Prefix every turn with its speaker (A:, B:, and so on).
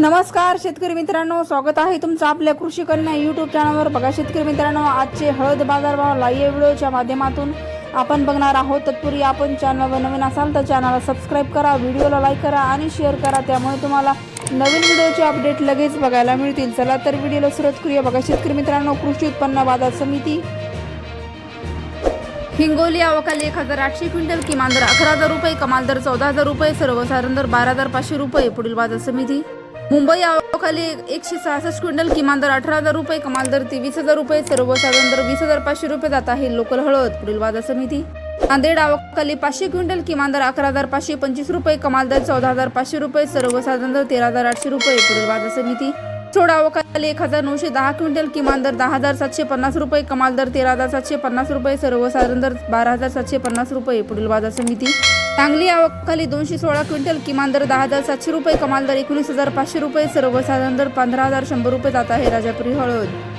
A: नमस्कार शेतकरी मित्रांनो. स्वागत आहे तुमचं आपल्या कृषी कन्या यूट्यूब चॅनलवर बघा शेतकरी मित्रांनो आजचे हळद बाजारभाव लाईव्ह व्हिडिओच्या माध्यमातून आपण बघणार आहोत. तत्पूर्वी आपण चॅनलवर नवीन असाल तर चॅनलला सबस्क्राईब करा व्हिडिओला लाईक करा आणि शेअर करा. त्यामुळे तुम्हाला नवीन व्हिडिओचे अपडेट लगेच बघायला मिळतील. चला तर व्हिडिओला सुरुवात करूया. बघा शेतकरी मित्रांनो कृषी उत्पन्न बाजार समिती. हिंगोली अवकाली एक हजार आठशे क्विंटल किमान दर अकरा हजार रुपये कमाल दर चौदा हजार रुपये सर्वसाधारण दर बारा हजार पाचशे रुपये पुढील बाजार समिती. मुंबई अवकाली एकशे सहासष्ट क्विंटल किमान दर अठरा हजार रुपये कमाल दर तेवीस हजार रुपये सर्वसाधारण दर वीस हजार पाचशे रुपये जात आहे लोकल हळद पुढील बाजार समिती. नांदेड आवाखाली पाचशे क्विंटल किमान दर अकरा हजार पाचशे पंचवीस रुपये कमाल दर चौदा हजार पाचशे रुपये सर्वसाधारण दर तेरा हजार आठशे रुपये पुढील बाजार समिती. सोडा अवकाली एक हजार नऊशे दहा क्विंटल किमान दर दहा हजार सातशे पन्नास रुपये कमाल दर तेरा हजार सातशे पन्नास रुपये सर्वसाधारण दर बारा हजार सातशे पन्नास रुपये पुढील बाजार समिती. सांगली खाली दोनशे सोळा क्विंटल किमान दर दहा हजार सातशे रुपये कमाल दर एकोणीस हजार पाचशे रुपये सर्वसाधारण दर पंधरा हजार शंभर रुपये जात आहे राजापुरी हळद.